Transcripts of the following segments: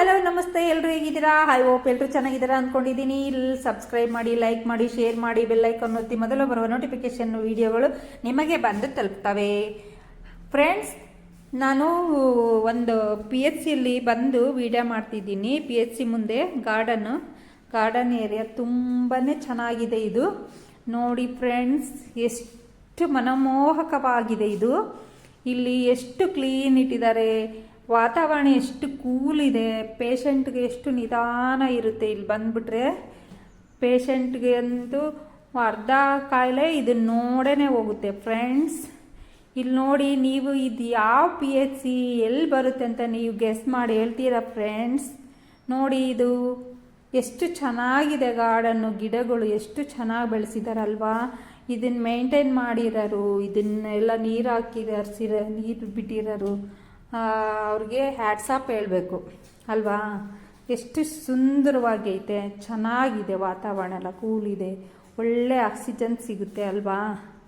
Hello ನಮಸ್ತೆ ಎಲ್ಲರೂ ಹೇಗಿದ್ದೀರಾ? ಐ ಹೋಪ್ ಎಲ್ಲರೂ ಚೆನ್ನಾಗಿದ್ದೀರಾ ಅಂದ್ಕೊಂಡಿದ್ದೀನಿ ಇಲ್ಲಿ ಸಬ್ಸ್ಕ್ರೈಬ್ ಮಾಡಿ ಲೈಕ್ ಮಾಡಿ ಶೇರ್ ಮಾಡಿ ಬೆಲ್ ಐಕಾನ್ ಒತ್ತಿ ಮೊದಲು ಬರುವ ನೋಟಿಫಿಕೇಶನ್ ವಿಡಿಯೋಗಳು ನಿಮಗೆ ಬಂದು ತಲುಪ್ತವೆ. ಫ್ರೆಂಡ್ಸ್ ನಾನು ಒಂದು ಪಿ ಎಚ್ ಸಿಯಲ್ಲಿ ಬಂದು ವಿಡಿಯೋ ಮಾಡ್ತಿದ್ದೀನಿ. ಪಿ ಎಚ್ ಸಿ ಮುಂದೆ ಗಾರ್ಡನ್ನು ಗಾರ್ಡನ್ ಏರಿಯಾ ತುಂಬಾ ಚೆನ್ನಾಗಿದೆ ಇದು. ನೋಡಿ ಫ್ರೆಂಡ್ಸ್ ಎಷ್ಟು ಮನಮೋಹಕವಾಗಿದೆ ಇದು. ಇಲ್ಲಿ ಎಷ್ಟು ಕ್ಲೀನ್ ಇಟ್ಟಿದ್ದಾರೆ. ವಾತಾವರಣ ಎಷ್ಟು ಕೂಲ್ ಇದೆ. ಪೇಷಂಟ್ಗೆ ಎಷ್ಟು ನಿಧಾನ ಇರುತ್ತೆ ಇಲ್ಲಿ ಬಂದುಬಿಟ್ರೆ. ಪೇಷಂಟ್ಗೆ ಅಂತೂ ಅರ್ಧ ಕಾಯಿಲೆ ಇದನ್ನ ನೋಡೇ ಹೋಗುತ್ತೆ ಫ್ರೆಂಡ್ಸ್ ಇಲ್ಲಿ ನೋಡಿ ನೀವು ಇದು ಯಾವ ಪಿ ಎಚ್ ಸಿ ಎಲ್ಲಿ ಬರುತ್ತೆ ಅಂತ ನೀವು ಗೆಸ್ ಮಾಡಿ ಹೇಳ್ತೀರಾ ಫ್ರೆಂಡ್ಸ್ ನೋಡಿ ಇದು ಎಷ್ಟು ಚೆನ್ನಾಗಿದೆ ಗಾರ್ಡನ್ನು ಗಿಡಗಳು ಎಷ್ಟು ಚೆನ್ನಾಗಿ ಬೆಳೆಸಿದಾರಲ್ವಾ? ಇದನ್ನ ಮೇಂಟೈನ್ ಮಾಡಿರೋರು, ಇದನ್ನೆಲ್ಲ ನೀರು ಹಾಕಿ ಹರಿಸಿರ ನೀರು ಬಿಟ್ಟಿರೋರು. ಅವ್ರಿಗೆ ಹ್ಯಾಟ್ಸಾಪ್ ಹೇಳಬೇಕು. ಅಲ್ವಾ? ಎಷ್ಟು ಸುಂದರವಾಗೈತೆ. ಚೆನ್ನಾಗಿದೆ ವಾತಾವರಣ ಎಲ್ಲ ಕೂಲಿದೆ ಒಳ್ಳೆ ಆಕ್ಸಿಜನ್ ಸಿಗುತ್ತೆ ಅಲ್ವಾ?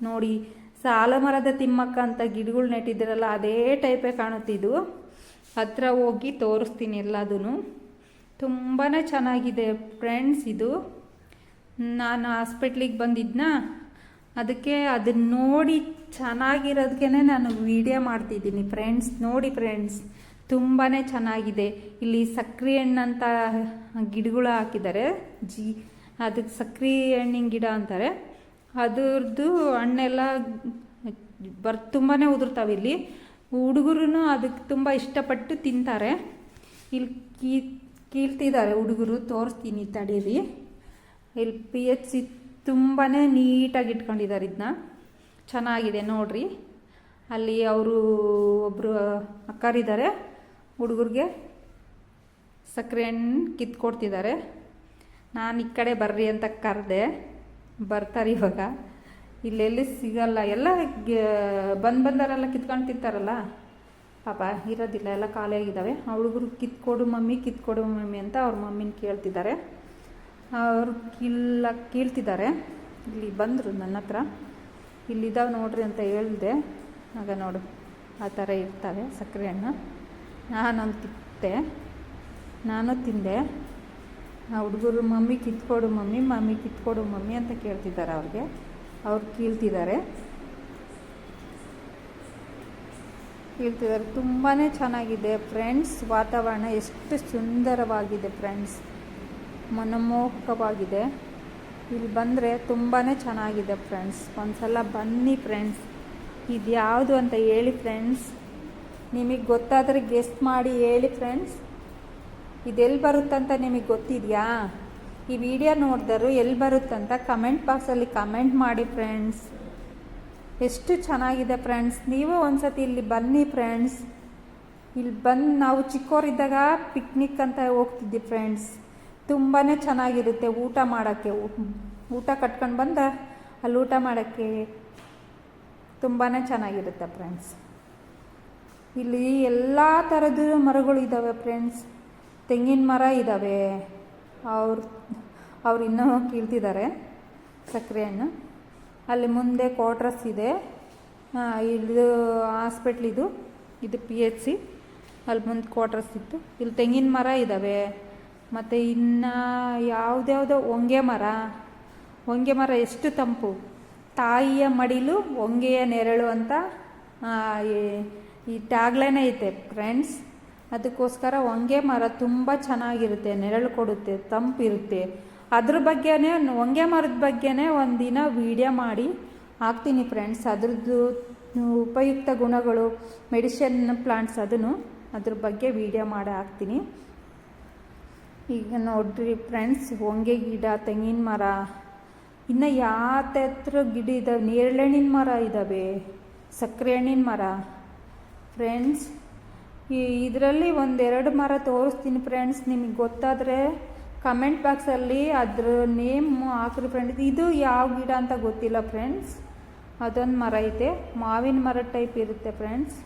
ನೋಡಿ, ಸಾಲ ಮರದ ತಿಮ್ಮಕ್ಕ ಅಂತ ಗಿಡಗಳು ನೆಟ್ಟಿದ್ದೀರಲ್ಲ ಅದೇ ಟೈಪೇ ಕಾಣುತ್ತಿದ್ದು ಹತ್ರ ಹೋಗಿ ತೋರಿಸ್ತೀನಿ ಎಲ್ಲದೂ ತುಂಬಾ ಚೆನ್ನಾಗಿದೆ ಫ್ರೆಂಡ್ಸ್ ಇದು. ನಾನು ಹಾಸ್ಪಿಟ್ಲಿಗೆ ಬಂದಿದ್ನಾ? ಅದಕ್ಕೆ ಅದನ್ನ ನೋಡಿ ಚೆನ್ನಾಗಿರೋದಕ್ಕೆ ನಾನು ವಿಡಿಯೋ ಮಾಡ್ತಿದ್ದೀನಿ. ಫ್ರೆಂಡ್ಸ್ ನೋಡಿ ಫ್ರೆಂಡ್ಸ್ ತುಂಬಾ ಚೆನ್ನಾಗಿದೆ. ಇಲ್ಲಿ ಸಕ್ರೆ ಹಣ್ಣಂತ ಗಿಡಗಳು ಹಾಕಿದ್ದಾರೆ ಜಿ ಅದಕ್ಕೆ ಸಕ್ರೆ ಹಣ್ಣಿನ ಗಿಡ ಅಂತಾರೆ. ಅದರದ್ದು ಹಣ್ಣೆಲ್ಲ ಬರ್ ತುಂಬಾ ಉದುರ್ತಾವೆ ಇಲ್ಲಿ. ಹುಡುಗರು ಅದಕ್ಕೆ ತುಂಬ ಇಷ್ಟಪಟ್ಟು ತಿಂತಾರೆ. ಇಲ್ಲಿ ಕೀ ಕೀಳ್ತಿದ್ದಾರೆ ಹುಡುಗರು. ತೋರಿಸ್ತೀನಿ ತಡೀರಿ. ಇಲ್ಲಿ ಪಿ, ಎಚ್, ಸಿ ತುಂಬಾ ನೀಟಾಗಿ ಇಟ್ಕೊಂಡಿದ್ದಾರೆ ಇದನ್ನ ಚೆನ್ನಾಗಿದೆ ನೋಡ್ರಿ. ಅಲ್ಲಿ ಅವರು ಒಬ್ಬರು ಅಕ್ಕರಿದ್ದಾರೆ ಹುಡುಗರಿಗೆ ಸಕ್ಕರೆ ಹಣ್ಣು ಕಿತ್ಕೊಡ್ತಿದ್ದಾರೆ ನಾನು ಈ ಕಡೆ ಬರ್ರಿ ಅಂತ ಕರೆದೆ. ಬರ್ತಾರೆ ಇವಾಗ. ಇಲ್ಲೆಲ್ಲಿ ಸಿಗಲ್ಲ. ಎಲ್ಲ ಬಂದು ಬಂದಾರಲ್ಲ ಕಿತ್ಕೊಂಡು ತಿಂತಾರಲ್ಲ? ಪಾಪ ಇರೋದಿಲ್ಲ. ಎಲ್ಲ ಖಾಲಿಯಾಗಿದ್ದಾವೆ. ಆ ಹುಡುಗರು ಕಿತ್ಕೊಡು ಮಮ್ಮಿ ಕಿತ್ಕೊಡು ಮಮ್ಮಿ ಅಂತ ಅವ್ರ ಮಮ್ಮಿನ ಕೇಳ್ತಿದ್ದಾರೆ ಅವರು ಕೀಳ ಕೀಳ್ತಿದ್ದಾರೆ. ಇಲ್ಲಿ ಬಂದರು ನನ್ನ ಹತ್ರ. ಇಲ್ಲಿದ್ದಾವೆ ನೋಡ್ರಿ ಅಂತ ಹೇಳಿದೆ. ಆಗ ನೋಡು, ಆ ಥರ ಇರ್ತವೆ ಸಕ್ಕರೆ ಹಣ್ಣು. ನಾನೊಂದು ಕಿತ್ತೆ ನಾನು ತಿಂದೆ. ಆ ಹುಡುಗರು ಮಮ್ಮಿ ಕಿತ್ಕೊಡು ಮಮ್ಮಿ ಮಮ್ಮಿ ಕಿತ್ಕೊಡು ಮಮ್ಮಿ ಅಂತ ಕೇಳ್ತಿದ್ದಾರೆ ಅವ್ರಿಗೆ. ಅವ್ರು ಕೀಳ್ತಿದ್ದಾರೆ. ಕೀಳ್ತಿದ್ದಾರೆ. ತುಂಬಾ ಚೆನ್ನಾಗಿದೆ ಫ್ರೆಂಡ್ಸ್. ವಾತಾವರಣ ಎಷ್ಟು ಸುಂದರವಾಗಿದೆ ಫ್ರೆಂಡ್ಸ್. ಮನಮೋಹಕವಾಗಿದೆ. ಇಲ್ಲಿ ಬಂದರೆ ತುಂಬಾ ಚೆನ್ನಾಗಿದೆ ಫ್ರೆಂಡ್ಸ್ ಒಂದ್ಸಲ ಬನ್ನಿ ಫ್ರೆಂಡ್ಸ್ ಇದು ಯಾವುದು ಅಂತ ಹೇಳಿ ಫ್ರೆಂಡ್ಸ್ ನಿಮಗೆ ಗೊತ್ತಾದರೆ ಗೆಸ್ಟ್ ಮಾಡಿ ಹೇಳಿ ಫ್ರೆಂಡ್ಸ್ ಇದೆಲ್ಲಿ ಬರುತ್ತಂತ ನಿಮಗೆ ಗೊತ್ತಿದೆಯಾ? ಈ ವಿಡಿಯೋ ನೋಡಿದ್ರು ಎಲ್ಲಿ ಬರುತ್ತಂತ ಕಮೆಂಟ್ ಬಾಕ್ಸಲ್ಲಿ ಕಮೆಂಟ್ ಮಾಡಿ ಫ್ರೆಂಡ್ಸ್ ಎಷ್ಟು ಚೆನ್ನಾಗಿದೆ ಫ್ರೆಂಡ್ಸ್ ನೀವು ಒಂದ್ಸತಿ ಇಲ್ಲಿ ಬನ್ನಿ ಫ್ರೆಂಡ್ಸ್ ಇಲ್ಲಿ ಬಂದು ನಾವು ಚಿಕ್ಕವರಿದ್ದಾಗ ಪಿಕ್ನಿಕ್ ಅಂತ ಹೋಗ್ತಿದ್ವಿ ಫ್ರೆಂಡ್ಸ್ ತುಂಬಾ ಚೆನ್ನಾಗಿರುತ್ತೆ ಊಟ ಮಾಡೋಕ್ಕೆ. ಊಟ ಕಟ್ಕೊಂಡು ಬಂದ ಅಲ್ಲಿ ಊಟ ಮಾಡೋಕ್ಕೆ ತುಂಬಾ ಚೆನ್ನಾಗಿರುತ್ತೆ ಫ್ರೆಂಡ್ಸ್ ಇಲ್ಲಿ ಎಲ್ಲ ಥರದ ಮರಗಳು ಇದ್ದಾವೆ ಫ್ರೆಂಡ್ಸ್ ತೆಂಗಿನ ಮರ ಇದ್ದಾವೆ ಅವ್ರು ಅವ್ರು ಇನ್ನೂ ಕೀಳ್ತಿದ್ದಾರೆ ಸಕ್ಕರೆಯನ್ನು ಅಲ್ಲಿ ಮುಂದೆ ಕ್ವಾಟ್ರಸ್ ಇದೆ. ಇದು ಹಾಸ್ಪಿಟ್ಲಿದು ಇದು. ಪಿ ಎಚ್ ಸಿ ಅಲ್ಲಿ ಮುಂದೆ ಕ್ವಾರ್ಟರ್ಸ್ ಇತ್ತು. ಇಲ್ಲಿ ತೆಂಗಿನ ಮರ ಇದ್ದಾವೆ ಮತ್ತು ಇನ್ನು ಯಾವುದ್ಯಾವುದೋ ಹೊಂಗೆ ಮರ. ಹೊಂಗೆ ಮರ ಎಷ್ಟು ತಂಪು. ತಾಯಿಯ ಮಡಿಲು ಹೊಂಗೆಯ ನೆರಳು ಅಂತ ಈ ಟ್ಯಾಗ್ಲೈನ್ ಐತೆ ಫ್ರೆಂಡ್ಸ್ ಅದಕ್ಕೋಸ್ಕರ ಹೊಂಗೆ ಮರ ತುಂಬ ಚೆನ್ನಾಗಿರುತ್ತೆ, ನೆರಳು ಕೊಡುತ್ತೆ ತಂಪಿರುತ್ತೆ ಅದ್ರ ಬಗ್ಗೆನೇ, ಹೊಂಗೆ ಮರದ ಬಗ್ಗೆನೇ ಒಂದಿನ ವೀಡಿಯೋ ಮಾಡಿ ಹಾಕ್ತೀನಿ ಫ್ರೆಂಡ್ಸ್ ಅದ್ರದ್ದು ಉಪಯುಕ್ತ ಗುಣಗಳು ಮೆಡಿಷನ್ ಪ್ಲಾಂಟ್ಸ್ ಅದನ್ನು ಅದ್ರ ಬಗ್ಗೆ ವಿಡಿಯೋ ಮಾಡಿ ಹಾಕ್ತೀನಿ. ಈಗ ನೋಡ್ರಿ ಫ್ರೆಂಡ್ಸ್, ಹೊಂಗೆ ಗಿಡ, ತೆಂಗಿನ ಮರ, ಇನ್ನು ಯಾತತ್ರ ಗಿಡ ಇದ್ದಾವೆ ನೇರಳೆಹಣ್ಣಿನ ಮರ ಇದ್ದಾವೆ ಸಕ್ಕರೆ ಹಣ್ಣಿನ ಮರ. ಫ್ರೆಂಡ್ಸ್, ಈ ಇದರಲ್ಲಿ ಒಂದೆರಡು ಮರ ತೋರಿಸ್ತೀನಿ ಫ್ರೆಂಡ್ಸ್, ನಿಮಗೆ ಗೊತ್ತಾದರೆ ಕಮೆಂಟ್ ಬಾಕ್ಸಲ್ಲಿ ಅದ್ರ ನೇಮ್ ಹಾಕ್ರಿ ಫ್ರೆಂಡ್ಸ್. ಇದು ಯಾವ ಗಿಡ ಅಂತ ಗೊತ್ತಿಲ್ಲ ಫ್ರೆಂಡ್ಸ್, ಅದೊಂದು ಮರ ಐತೆ, ಮಾವಿನ ಮರ ಟೈಪ್ ಇರುತ್ತೆ ಫ್ರೆಂಡ್ಸ್.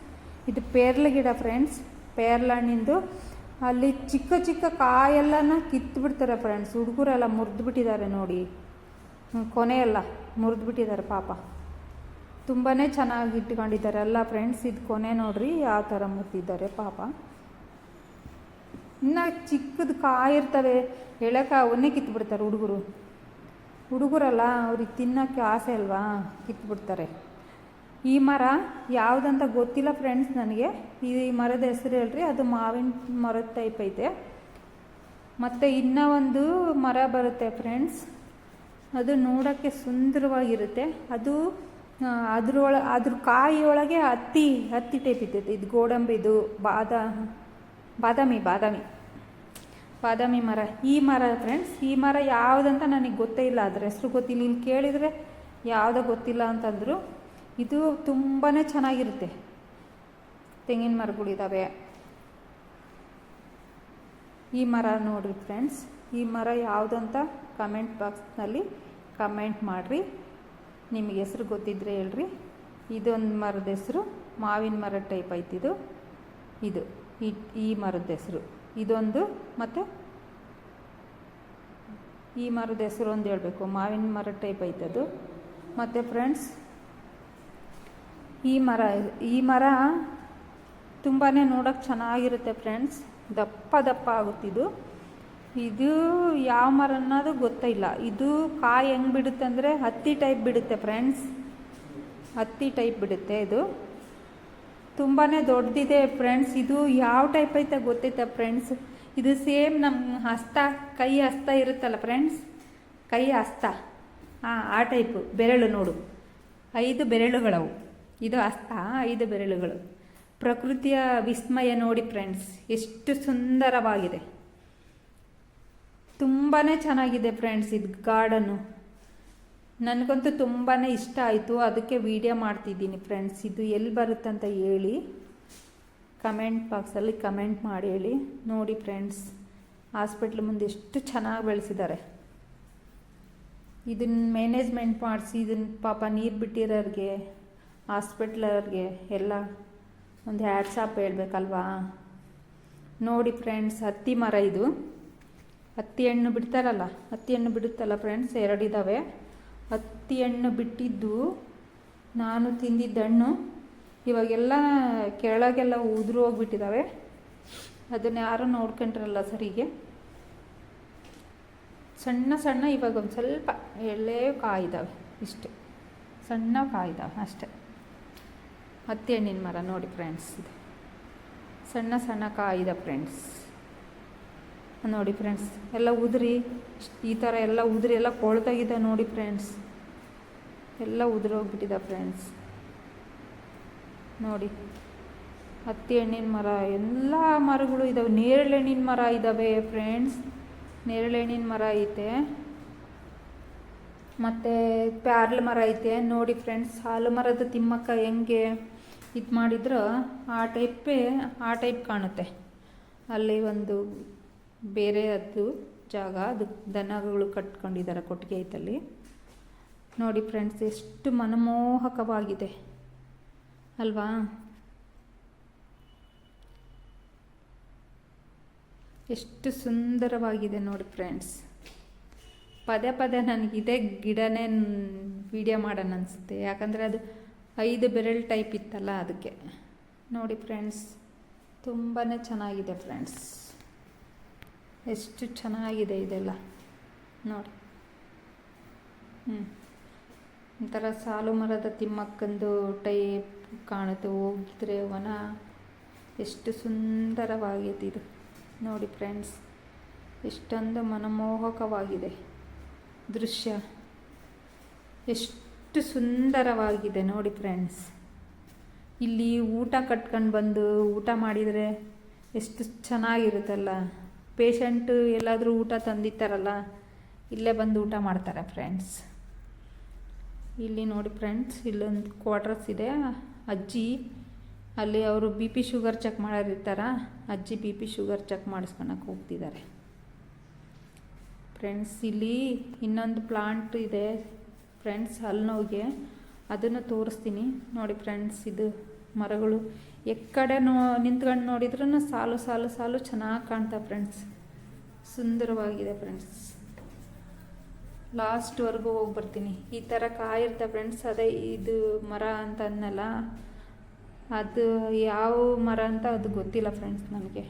ಇದು ಪೇರ್ಲ ಗಿಡ ಫ್ರೆಂಡ್ಸ್, ಪೇರ್ಲ ಹಣ್ಣಿಂದು. ಅಲ್ಲಿ ಚಿಕ್ಕ ಚಿಕ್ಕ ಕಾಯೆಲ್ಲನ ಕಿತ್ತು ಬಿಡ್ತಾರೆ ಫ್ರೆಂಡ್ಸ್ ಹುಡುಗರೆಲ್ಲ ಮುರಿದು ಬಿಟ್ಟಿದ್ದಾರೆ ನೋಡಿ ಕೊನೆಯೆಲ್ಲ ಮುರಿದು ಬಿಟ್ಟಿದ್ದಾರೆ ಪಾಪ. ತುಂಬಾ ಚೆನ್ನಾಗಿ ಇಟ್ಕೊಂಡಿದ್ದಾರೆ ಎಲ್ಲ ಫ್ರೆಂಡ್ಸ್ ಇದು ಕೊನೆ ನೋಡ್ರಿ ಯಾವ ಥರ ಮುರಿದಿದ್ದಾರೆ ಪಾಪ. ಇನ್ನು ಚಿಕ್ಕದು ಕಾಯಿರ್ತವೆ, ಎಳೆಕ ಅವನ್ನೇ ಕಿತ್ಬಿಡ್ತಾರೆ ಹುಡುಗರು. ಹುಡುಗರಲ್ಲ, ಅವ್ರಿಗೆ ತಿನ್ನೋಕ್ಕೆ ಆಸೆ ಅಲ್ವಾ? ಕಿತ್ಬಿಡ್ತಾರೆ. ಈ ಮರ ಯಾವುದಂತ ಗೊತ್ತಿಲ್ಲ ಫ್ರೆಂಡ್ಸ್ ನನಗೆ. ಈ ಮರದ ಹೆಸರು ಹೇಳ್ರಿ, ಅದು ಮಾವಿನ ಮರದ ಟೈಪ್ ಐತೆ. ಮತ್ತು ಇನ್ನೂ ಒಂದು ಮರ ಬರುತ್ತೆ ಫ್ರೆಂಡ್ಸ್ ಅದು ನೋಡೋಕ್ಕೆ ಸುಂದರವಾಗಿರುತ್ತೆ. ಅದು ಅದ್ರೊಳ, ಅದ್ರ ಕಾಯಿಯೊಳಗೆ ಹತ್ತಿ ಹತ್ತಿ ಟೈಪ್ ಇದ್ದೈತೆ ಇದು ಗೋಡಂಬಿದು ಬಾದ, ಬಾದಾಮಿ ಬಾದಾಮಿ. ಬಾದಾಮಿ ಮರ. ಈ ಮರ ಫ್ರೆಂಡ್ಸ್ ಈ ಮರ ಯಾವುದಂತ ನನಗೆ ಗೊತ್ತೇ ಇಲ್ಲ. ಅದ್ರ ಹೆಸರು ಗೊತ್ತಿಲ್ಲ ಇಲ್ಲಿ ಕೇಳಿದರೆ ಯಾವುದೋ ಗೊತ್ತಿಲ್ಲ ಅಂತಂದರು. ಇದು ತುಂಬಾ ಚೆನ್ನಾಗಿರುತ್ತೆ. ತೆಂಗಿನ ಮರಗಳಿದ್ದಾವೆ ಈ ಮರ ನೋಡಿರಿ ಫ್ರೆಂಡ್ಸ್ ಈ ಮರ ಯಾವುದಂತ ಕಮೆಂಟ್ ಬಾಕ್ಸ್ನಲ್ಲಿ ಕಮೆಂಟ್ ಮಾಡಿರಿ. ನಿಮಗೆ ಹೆಸ್ರು ಗೊತ್ತಿದ್ರೆ ಹೇಳ್ರಿ. ಇದೊಂದು ಮರದ ಹೆಸರು, ಮಾವಿನ ಮರ ಟೈಪ್ ಐತಿದು ಇದು. ಈ ಮರದ ಹೆಸರು. ಇದೊಂದು ಮತ್ತು ಈ ಮರದ ಹೆಸರು ಒಂದು ಹೇಳಬೇಕು. ಮಾವಿನ ಮರ ಟೈಪ್ ಐತದು ಮತ್ತು ಫ್ರೆಂಡ್ಸ್ ಈ ಮರ ಈ ಮರ ತುಂಬಾ ನೋಡೋಕ್ಕೆ ಚೆನ್ನಾಗಿರುತ್ತೆ ಫ್ರೆಂಡ್ಸ್. ದಪ್ಪ ದಪ್ಪ ಆಗುತ್ತಿದ್ದು ಇದು. ಯಾವ ಮರ ಅನ್ನೋದು ಗೊತ್ತಿಲ್ಲ. ಇದು ಕಾಯಿ ಹೆಂಗೆ ಬಿಡುತ್ತೆ ಅಂದರೆ ಹತ್ತಿ ಟೈಪ್ ಬಿಡುತ್ತೆ ಫ್ರೆಂಡ್ಸ್. ಹತ್ತಿ ಟೈಪ್ ಬಿಡುತ್ತೆ ಇದು. ತುಂಬಾ ದೊಡ್ಡದಿದೆ ಫ್ರೆಂಡ್ಸ್. ಇದು ಯಾವ ಟೈಪ್ ಐತೆ ಗೊತ್ತೈತೆ ಫ್ರೆಂಡ್ಸ್? ಇದು ಸೇಮ್ ನಮ್ಮ ಹಸ್ತ, ಕೈ ಹಸ್ತ ಇರುತ್ತಲ್ಲ ಫ್ರೆಂಡ್ಸ್? ಕೈ ಹಸ್ತ. ಹಾಂ, ಆ ಟೈಪು ಬೆರಳು ನೋಡು. ಐದು ಬೆರಳುಗಳವು. ಇದು ಹಸ್ತ ಐದು ಬೆರಳುಗಳು. ಪ್ರಕೃತಿಯ ವಿಸ್ಮಯ ನೋಡಿ ಫ್ರೆಂಡ್ಸ್ ಎಷ್ಟು ಸುಂದರವಾಗಿದೆ. ತುಂಬಾ ಚೆನ್ನಾಗಿದೆ ಫ್ರೆಂಡ್ಸ್ ಇದು ಗಾರ್ಡನ್ನು ನನಗಂತೂ ತುಂಬಾ ಇಷ್ಟ ಆಯಿತು, ಅದಕ್ಕೆ ವಿಡಿಯೋ ಮಾಡ್ತಿದ್ದೀನಿ ಫ್ರೆಂಡ್ಸ್ ಇದು ಎಲ್ಲಿ ಬರುತ್ತಂತ ಹೇಳಿ ಕಮೆಂಟ್ ಬಾಕ್ಸಲ್ಲಿ ಕಮೆಂಟ್ ಮಾಡಿ ಹೇಳಿ. ನೋಡಿ ಫ್ರೆಂಡ್ಸ್ ಹಾಸ್ಪಿಟ್ಲ್ ಮುಂದೆ ಎಷ್ಟು ಚೆನ್ನಾಗಿ ಬೆಳೆಸಿದ್ದಾರೆ. ಇದನ್ನ ಮ್ಯಾನೇಜ್ಮೆಂಟ್ ಮಾಡಿಸಿ ಇದನ್ನ ಪಾಪ ನೀರು ಬಿಟ್ಟಿರೋರಿಗೆ ಹಾಸ್ಪಿಟ್ಲವ್ರಿಗೆ ಎಲ್ಲ ಒಂದು ಹ್ಯಾಟ್ಸಾಪ್ ಹೇಳಬೇಕಲ್ವಾ? ನೋಡಿ ಫ್ರೆಂಡ್ಸ್, ಹತ್ತಿ ಮರ ಇದು. ಹತ್ತಿ ಹಣ್ಣು ಬಿಡ್ತಾರಲ್ಲ, ಹತ್ತಿ ಹಣ್ಣು ಬಿಡುತ್ತಲ್ಲ ಫ್ರೆಂಡ್ಸ್? ಎರಡಿದ್ದಾವೆ ಹತ್ತಿ ಹಣ್ಣು ಬಿಟ್ಟಿದ್ದು ನಾನು ತಿಂದಿದ್ದ ಹಣ್ಣು. ಇವಾಗೆಲ್ಲ ಕೆಳಗೆಲ್ಲ ಉದುರು ಹೋಗ್ಬಿಟ್ಟಿದ್ದಾವೆ ಅದನ್ನ ಯಾರೂ ನೋಡ್ಕೊಂಡ್ರಲ್ಲ ಸರಿಗೆ. ಸಣ್ಣ ಸಣ್ಣ ಇವಾಗ ಒಂದು ಸ್ವಲ್ಪ ಎಳೆ ಕಾಯಿದ್ದಾವೆ ಇಷ್ಟೇ. ಸಣ್ಣ ಕಾಯಿದ್ದಾವೆ ಅಷ್ಟೇ. ಹತ್ತಿ ಹಣ್ಣಿನ ಮರ ನೋಡಿ ಫ್ರೆಂಡ್ಸ್ ಇದು ಸಣ್ಣ ಸಣ್ಣ ಕಾಯಿದೆ ಫ್ರೆಂಡ್ಸ್ ನೋಡಿ ಫ್ರೆಂಡ್ಸ್ ಎಲ್ಲ ಉದುರಿ, ಈ ಥರ ಎಲ್ಲ ಉದುರಿ, ಎಲ್ಲ ಕೊಳ್ತಾಗಿದೆ ನೋಡಿ ಫ್ರೆಂಡ್ಸ್ ಎಲ್ಲ ಉದುರೋಗ್ಬಿಟ್ಟಿದೆ ಫ್ರೆಂಡ್ಸ್ ನೋಡಿ ಹತ್ತಿ ಹಣ್ಣಿನ ಮರ, ಎಲ್ಲ ಮರಗಳು ಇದ್ದಾವೆ ನೇರಳೆ ಹಣ್ಣಿನ ಮರ ಇದ್ದಾವೆ ಫ್ರೆಂಡ್ಸ್ ನೇರಳೆ ಹಣ್ಣಿನ ಮರ ಐತೆ. ಮತ್ತು ಪ್ಯಾರ್ಲ ಮರ ಐತೆ. ನೋಡಿ ಫ್ರೆಂಡ್ಸ್ ಹಾಲು ಮರದ ತಿಮ್ಮಕ್ಕ ಹೆಂಗೆ? ಇದು ಮಾಡಿದ್ರೆ ಆ ಟೈಪೇ ಆ ಟೈಪ್ ಕಾಣುತ್ತೆ. ಅಲ್ಲಿ ಒಂದು ಬೇರೆ ಅದು ಜಾಗ, ಅದು ದನಗಳು ಕಟ್ಕೊಂಡಿದ್ದಾರೆ ಕೊಟ್ಟಿಗೆ ಐತಲ್ಲಿ. ನೋಡಿ ಫ್ರೆಂಡ್ಸ್ ಎಷ್ಟು ಮನಮೋಹಕವಾಗಿದೆ. ಅಲ್ವಾ? ಎಷ್ಟು ಸುಂದರವಾಗಿದೆ ನೋಡಿ ಫ್ರೆಂಡ್ಸ್ ಪದೇ ಪದೇ ನನಗೆ ಇದೇ ಗಿಡನೇ ವಿಡಿಯೋ ಮಾಡೋಣ ಅನಿಸುತ್ತೆ ಯಾಕಂದರೆ ಅದು ಐದು ಬೆರಳು ಟೈಪ್ ಇತ್ತಲ್ಲ ಅದಕ್ಕೆ. ನೋಡಿ ಫ್ರೆಂಡ್ಸ್ ತುಂಬಾ ಚೆನ್ನಾಗಿದೆ ಫ್ರೆಂಡ್ಸ್. ಎಷ್ಟು ಚೆನ್ನಾಗಿದೆ ಇದೆಲ್ಲ. ನೋಡಿ. ಹ್ಞೂ ಒಂಥರ ಸಾಲು ಮರದ ತಿಮ್ಮಕ್ಕಂದು ಟೈಪ್ ಕಾಣುತ್ತೆ. ಹೋಗಿದ್ರೆ ವನ ಎಷ್ಟು ಸುಂದರವಾಗಿದೆ ಇದು. ನೋಡಿ ಫ್ರೆಂಡ್ಸ್, ಎಷ್ಟೊಂದು ಮನಮೋಹಕವಾಗಿದೆ ದೃಶ್ಯ. ಎಷ್ಟು ಸುಂದರವಾಗಿದೆ ನೋಡಿ ಫ್ರೆಂಡ್ಸ್. ಇಲ್ಲಿ ಊಟ ಕಟ್ಕೊಂಡು ಬಂದು ಊಟ ಮಾಡಿದರೆ ಎಷ್ಟು ಚೆನ್ನಾಗಿರುತ್ತಲ್ಲ. ಪೇಷಂಟು ಎಲ್ಲಾದರೂ ಊಟ ತಂದಿತ್ತಾರಲ್ಲ ಇಲ್ಲೇ ಬಂದು ಊಟ ಮಾಡ್ತಾರೆ ಫ್ರೆಂಡ್ಸ್. ಇಲ್ಲಿ ನೋಡಿ ಫ್ರೆಂಡ್ಸ್, ಇಲ್ಲೊಂದು ಕ್ವಾರ್ಟರ್ಸ್ ಇದೆ. ಅಜ್ಜಿ, ಅಲ್ಲಿ ಅವರು ಬಿ ಪಿ ಶುಗರ್ ಚೆಕ್ ಮಾಡೋರಿರ್ತಾರ ಅಜ್ಜಿ ಬಿ ಪಿ ಶುಗರ್ ಚೆಕ್ ಮಾಡಿಸ್ಕೊಳಕ್ಕೆ ಹೋಗ್ತಿದ್ದಾರೆ. ಫ್ರೆಂಡ್ಸ್, ಇಲ್ಲಿ ಇನ್ನೊಂದು ಪ್ಲಾಂಟ್ ಇದೆ. ಫ್ರೆಂಡ್ಸ್ ಹಲ್ನೋವಿಗೆ ಅದನ್ನು ತೋರಿಸ್ತೀನಿ. ನೋಡಿ ಫ್ರೆಂಡ್ಸ್ ಇದು ಮರಗಳು. ಎಕ್ಕಡೆ ನೋ, ನಿಂತ್ಕೊಂಡು ನೋಡಿದ್ರೂ ಸಾಲು ಸಾಲು ಸಾಲು ಚೆನ್ನಾಗಿ ಕಾಣ್ತಾ ಫ್ರೆಂಡ್ಸ್ ಸುಂದರವಾಗಿದೆ ಫ್ರೆಂಡ್ಸ್ ಲಾಸ್ಟ್ವರೆಗೂ ಹೋಗಿ ಬರ್ತೀನಿ. ಈ ಥರ ಕಾಯಿರ್ತ ಫ್ರೆಂಡ್ಸ್ ಅದೇ ಇದು ಮರ ಅಂತ ಅದು ಯಾವ ಮರ ಅಂತ ಅದು ಗೊತ್ತಿಲ್ಲ ಫ್ರೆಂಡ್ಸ್ ನನಗೆ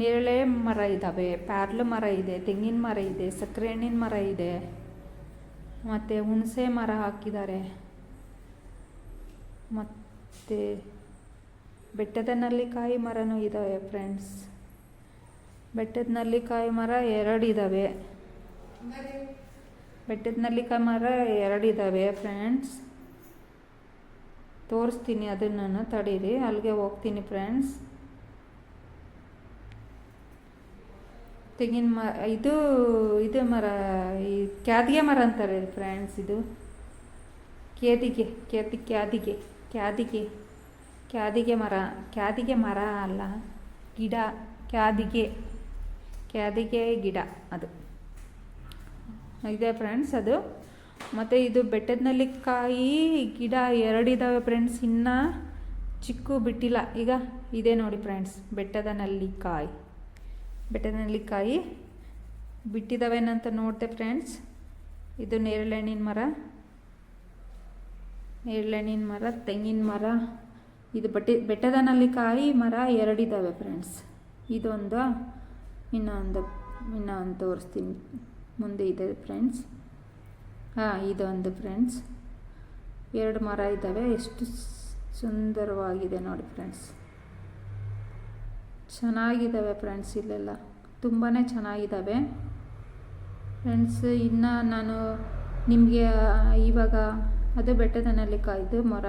ನೇರಳೆ ಮರ ಇದ್ದಾವೆ ಪ್ಯಾರ್ಲು ಮರ ಇದೆ, ತೆಂಗಿನ ಮರ ಇದೆ, ಸಕ್ಕರೆ ಹಣ್ಣಿನ ಮರ ಇದೆ. ಮತ್ತು ಹುಣಸೆ ಮರ ಹಾಕಿದ್ದಾರೆ. ಮತ್ತು ಬೆಟ್ಟದ ನಲ್ಲಿಕಾಯಿ ಮರನೂ ಇದ್ದಾವೆ ಫ್ರೆಂಡ್ಸ್ ಬೆಟ್ಟದ ನಲ್ಲಿಕಾಯಿ ಮರ ಎರಡು ಇದ್ದಾವೆ ಬೆಟ್ಟದ ನಲ್ಲಿಕಾಯಿ ಮರ ಎರಡು ಇದ್ದಾವೆ ಫ್ರೆಂಡ್ಸ್ ತೋರಿಸ್ತೀನಿ, ಅದನ್ನು ತಡೀರಿ, ಅಲ್ಲಿಗೆ ಹೋಗ್ತೀನಿ ಫ್ರೆಂಡ್ಸ್ ತೆಂಗಿನ ಮರ, ಇದು ಇದು ಮರ, ಈ ಕ್ಯಾದಿಗೆ ಮರ ಅಂತಾರೆ ಫ್ರೆಂಡ್ಸ್ ಇದು. ಕೇದಿಗೆ, ಕೇದಿ, ಕ್ಯಾದಿಗೆ ಕ್ಯಾದಿಗೆ ಕ್ಯಾದಿಗೆ ಮರ ಕ್ಯಾದಿಗೆ ಮರ ಅಲ್ಲ, ಗಿಡ, ಕ್ಯಾದಿಗೆ ಕ್ಯಾದಿಗೆ ಗಿಡ ಅದು. ಇದೆ ಫ್ರೆಂಡ್ಸ್ ಅದು. ಮತ್ತು ಇದು ಬೆಟ್ಟದ ಕಾಯಿ ಗಿಡ ಎರಡಿದ್ದಾವೆ ಫ್ರೆಂಡ್ಸ್ ಇನ್ನೂ ಚಿಕ್ಕು ಬಿಟ್ಟಿಲ್ಲ. ಈಗ ಇದೆ ನೋಡಿ ಫ್ರೆಂಡ್ಸ್ ಬೆಟ್ಟದ ನಲ್ಲಿಕಾಯಿ ಬೆಟ್ಟದ ಕಾಯಿ ಬಿಟ್ಟಿದ್ದಾವೇನಂತ ನೋಡ್ತೆ ಫ್ರೆಂಡ್ಸ್. ಇದು ನೇರಳೆಹಣ್ಣಿನ ಮರ. ನೇರಳೆಹಣ್ಣಿನ ಮರ, ತೆಂಗಿನ ಮರ. ಇದು ಬಟ್ಟೆ ಬೆಟ್ಟದ ನಲ್ಲಿಕಾಯಿ ಮರ ಎರಡಿದ್ದಾವೆ ಫ್ರೆಂಡ್ಸ್. ಇದೊಂದು, ಇನ್ನೊಂದು ಇನ್ನೊಂದು ತೋರಿಸ್ತೀನಿ. ಮುಂದೆ ಇದೆ ಫ್ರೆಂಡ್ಸ್. ಹಾಂ, ಇದೊಂದು ಫ್ರೆಂಡ್ಸ್. ಎರಡು ಮರ ಇದ್ದಾವೆ ಎಷ್ಟು ಸುಂದರವಾಗಿದೆ ನೋಡಿ ಫ್ರೆಂಡ್ಸ್. ಚೆನ್ನಾಗಿದ್ದಾವೆ ಫ್ರೆಂಡ್ಸ್ ಇಲ್ಲೆಲ್ಲ. ತುಂಬಾ ಚೆನ್ನಾಗಿದ್ದಾವೆ. ಫ್ರೆಂಡ್ಸ್ ಇನ್ನು ನಾನು ನಿಮಗೆ, ಇವಾಗ ಅದು ಬೆಟ್ಟದ ನೆಲ್ಲಿಕಾಯ್ದು ಮರ.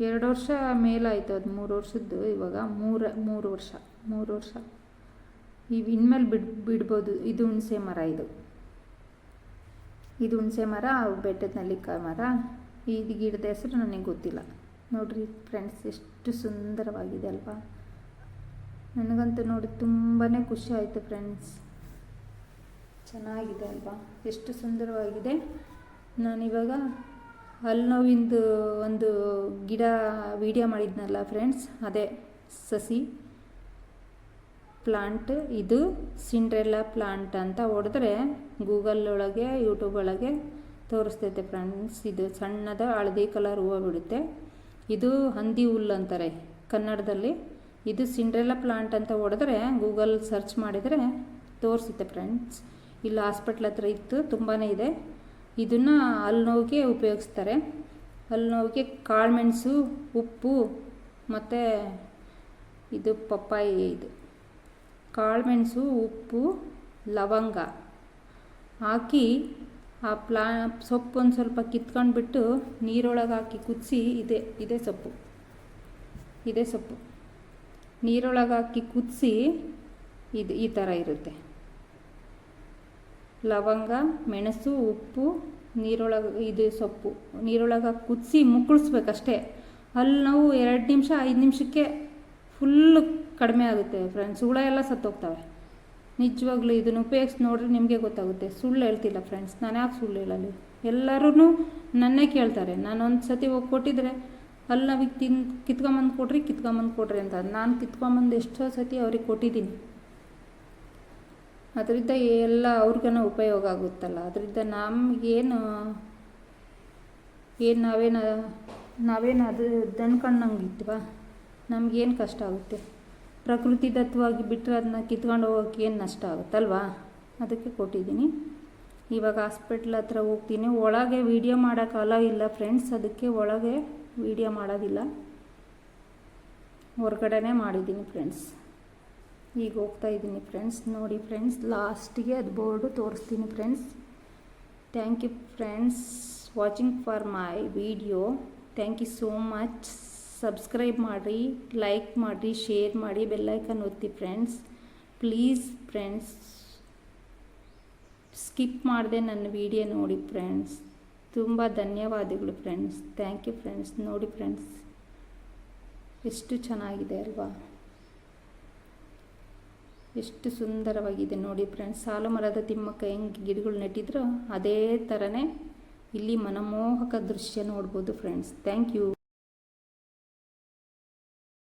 ಎರಡು ವರ್ಷ ಮೇಲಾಯಿತು ಅದು, ಮೂರು ವರ್ಷದ್ದು ಇವಾಗ. ಮೂರು ಮೂರು ವರ್ಷ ಮೂರು ವರ್ಷ. ಇವು ಇನ್ಮೇಲೆ ಬಿಡ್, ಬಿಡ್ಬೋದು. ಇದು ಹುಣಸೆ ಮರ ಇದು. ಇದು ಹುಣಸೆ ಮರ ಬೆಟ್ಟದ ನೆಲ್ಲಿಕಾಯಿ ಮರ. ಇದು ಗಿಡದ ಹೆಸರು ನನಗೆ ಗೊತ್ತಿಲ್ಲ. ನೋಡ್ರಿ ಫ್ರೆಂಡ್ಸ್ ಎಷ್ಟು ಸುಂದರವಾಗಿದೆ ಅಲ್ವಾ. ನನಗಂತೂ ನೋಡಿ ತುಂಬಾ ಖುಷಿ ಆಯಿತು ಫ್ರೆಂಡ್ಸ್ ಚೆನ್ನಾಗಿದೆ ಅಲ್ವಾ? ಎಷ್ಟು ಸುಂದರವಾಗಿದೆ. ನಾನಿವಾಗ ಹಲ್ಲು ನೋವಿಂದು ಒಂದು ಗಿಡ ವಿಡಿಯೋ ಮಾಡಿದ್ನಲ್ಲ ಫ್ರೆಂಡ್ಸ್ ಅದೇ ಸಸಿ ಪ್ಲಾಂಟ್ ಇದು ಸಿಂಡ್ರೆಲ್ಲಾ ಪ್ಲಾಂಟ್ ಅಂತ ಹೊಡೆದ್ರೆ ಗೂಗಲ್ ಒಳಗೆ ಯೂಟ್ಯೂಬ್ ಒಳಗೆ ತೋರಿಸ್ತೈತೆ ಫ್ರೆಂಡ್ಸ್ ಇದು ಸಣ್ಣದ ಹಳದಿ ಕಲರ್ ಹೂವು ಬಿಡುತ್ತೆ. ಇದು ಹಂದಿ ಹುಲ್ಲು ಅಂತಾರೆ ಕನ್ನಡದಲ್ಲಿ. ಇದು ಸಿಂಡ್ರೆಲ್ಲಾ ಪ್ಲಾಂಟ್ ಅಂತ ಹೊಡೆದ್ರೆ ಗೂಗಲ್ ಸರ್ಚ್ ಮಾಡಿದರೆ ತೋರಿಸುತ್ತೆ ಫ್ರೆಂಡ್ಸ್ ಇಲ್ಲಿ ಹಾಸ್ಪಿಟ್ಲ್ ಹತ್ರ ಇತ್ತು ತುಂಬಾ ಇದೆ. ಇದನ್ನು ಅಲ್ಲಿ ನೋವಿಗೆ ಉಪಯೋಗಿಸ್ತಾರೆ. ಅಲ್ಲಿ ನೋವಿಗೆ ಕಾಳುಮೆಣಸು, ಉಪ್ಪು, ಮತ್ತು ಇದು ಪಪ್ಪಾಯಿ ಇದು. ಕಾಳುಮೆಣಸು, ಉಪ್ಪು, ಲವಂಗ ಹಾಕಿ ಆ ಪ್ಲಾ, ಸೊಪ್ಪು ಒಂದು ಸ್ವಲ್ಪ ಕಿತ್ಕೊಂಡ್ಬಿಟ್ಟು ನೀರೊಳಗೆ ಹಾಕಿ ಕುದಿಸಿ, ಇದೆ, ಇದೇ ಸೊಪ್ಪು. ಇದೇ ಸೊಪ್ಪು. ನೀರೊಳಗೆ ಹಾಕಿ ಕುದಿಸಿ ಇದು ಈ ಥರ ಇರುತ್ತೆ. ಲವಂಗ, ಮೆಣಸು, ಉಪ್ಪು, ನೀರೊಳಗೆ ಇದು ಸೊಪ್ಪು. ನೀರೊಳಗೆ ಕುದಿಸಿ ಮುಕ್ಕಳಿಸ್ಬೇಕಷ್ಟೇ. ಅಲ್ಲಿ ನಾವು ಎರಡು ನಿಮಿಷ, ಐದು ನಿಮಿಷಕ್ಕೆ ಫುಲ್ಲು ಕಡಿಮೆ ಆಗುತ್ತೆ ಫ್ರೆಂಡ್ಸ್ ಹುಳ ಎಲ್ಲ ಸತ್ತೋಗ್ತವೆ. ನಿಜವಾಗ್ಲೂ ಇದನ್ನು ಉಪಯೋಗಿಸಿ ನೋಡ್ರಿ ನಿಮಗೆ ಗೊತ್ತಾಗುತ್ತೆ. ಸುಳ್ಳು ಹೇಳ್ತಿಲ್ಲ ಫ್ರೆಂಡ್ಸ್ ನಾನು ಯಾಕೆ ಸುಳ್ಳು ಹೇಳಲಿ ಎಲ್ಲರೂ ನನ್ನೇ ಕೇಳ್ತಾರೆ. ನಾನು ಒಂದು ಸತಿ ಹೋಗಿ ಕೊಟ್ಟಿದ್ರೆ ಅಲ್ಲಿ ನಾವೀಗ ತಿನ್ ಕಿತ್ಕೊಂಬಂದು ಕೊಡ್ರಿ ಕಿತ್ಕೊಂಬಂದು ಕೊಡ್ರಿ ಅಂತ. ನಾನು ಕಿತ್ಕೊಂಬಂದು ಎಷ್ಟೋ ಸತಿ ಅವ್ರಿಗೆ ಕೊಟ್ಟಿದ್ದೀನಿ. ಅದರಿಂದ ಎಲ್ಲ ಅವ್ರಿಗನ ಉಪಯೋಗ ಆಗುತ್ತಲ್ಲ. ಅದರಿಂದ ನಮಗೇನು, ಏನು ನಾವೇನು ನಾವೇನು ಅದು ದನ್ಕಣ್ಣಂಗಿದ್ವಾ ನಮಗೇನು ಕಷ್ಟ ಆಗುತ್ತೆ? ಪ್ರಕೃತಿ ದತ್ತವಾಗಿ ಬಿಟ್ಟರೆ ಅದನ್ನ ಕಿತ್ಕೊಂಡು ಹೋಗೋಕೆ ಏನು ನಷ್ಟ ಆಗುತ್ತಲ್ವಾ? ಅದಕ್ಕೆ ಕೊಟ್ಟಿದ್ದೀನಿ. ಇವಾಗ ಹಾಸ್ಪಿಟ್ಲ್ ಹತ್ರ ಹೋಗ್ತೀನಿ. ಒಳಗೆ ವೀಡಿಯೋ ಮಾಡೋಕೆ ಅಲೋ ಇಲ್ಲ ಫ್ರೆಂಡ್ಸ್ ಅದಕ್ಕೆ ಒಳಗೆ ವೀಡಿಯೋ ಮಾಡೋದಿಲ್ಲ. ಹೊರಗಡೆನೇ ಮಾಡಿದ್ದೀನಿ ಫ್ರೆಂಡ್ಸ್ ಈಗ ಹೋಗ್ತಾ ಇದ್ದೀನಿ ಫ್ರೆಂಡ್ಸ್ ನೋಡಿ ಫ್ರೆಂಡ್ಸ್ ಲಾಸ್ಟಿಗೆ ಅದು ಬೋರ್ಡು ತೋರಿಸ್ತೀನಿ friends thank you friends watching for my video thank you so much subscribe ಮಾಡಿರಿ ಲೈಕ್ ಮಾಡಿರಿ ಶೇರ್ ಮಾಡಿ ಬೆಲ್ಲೈಕನ್ ಒತ್ತಿ ಫ್ರೆಂಡ್ಸ್ ಪ್ಲೀಸ್ ಫ್ರೆಂಡ್ಸ್ ಸ್ಕಿಪ್ ಮಾಡಿದೆ ನನ್ನ ವಿಡಿಯೋ ನೋಡಿ ಫ್ರೆಂಡ್ಸ್ ತುಂಬ ಧನ್ಯವಾದಗಳು ಫ್ರೆಂಡ್ಸ್ ಥ್ಯಾಂಕ್ ಯು ಫ್ರೆಂಡ್ಸ್ ನೋಡಿ ಫ್ರೆಂಡ್ಸ್ ಎಷ್ಟು ಚೆನ್ನಾಗಿದೆ ಅಲ್ವಾ? ಎಷ್ಟು ಸುಂದರವಾಗಿದೆ ನೋಡಿ ಫ್ರೆಂಡ್ಸ್ ಸಾಲು ಮರದ ತಿಮ್ಮಕ್ಕ ಹೆಂಗೆ ಗಿಡಗಳು ನೆಟ್ಟಿದ್ರು ಅದೇ ಥರನೇ ಇಲ್ಲಿ ಮನಮೋಹಕ ದೃಶ್ಯ ನೋಡ್ಬೋದು ಫ್ರೆಂಡ್ಸ್ ಥ್ಯಾಂಕ್ ಯು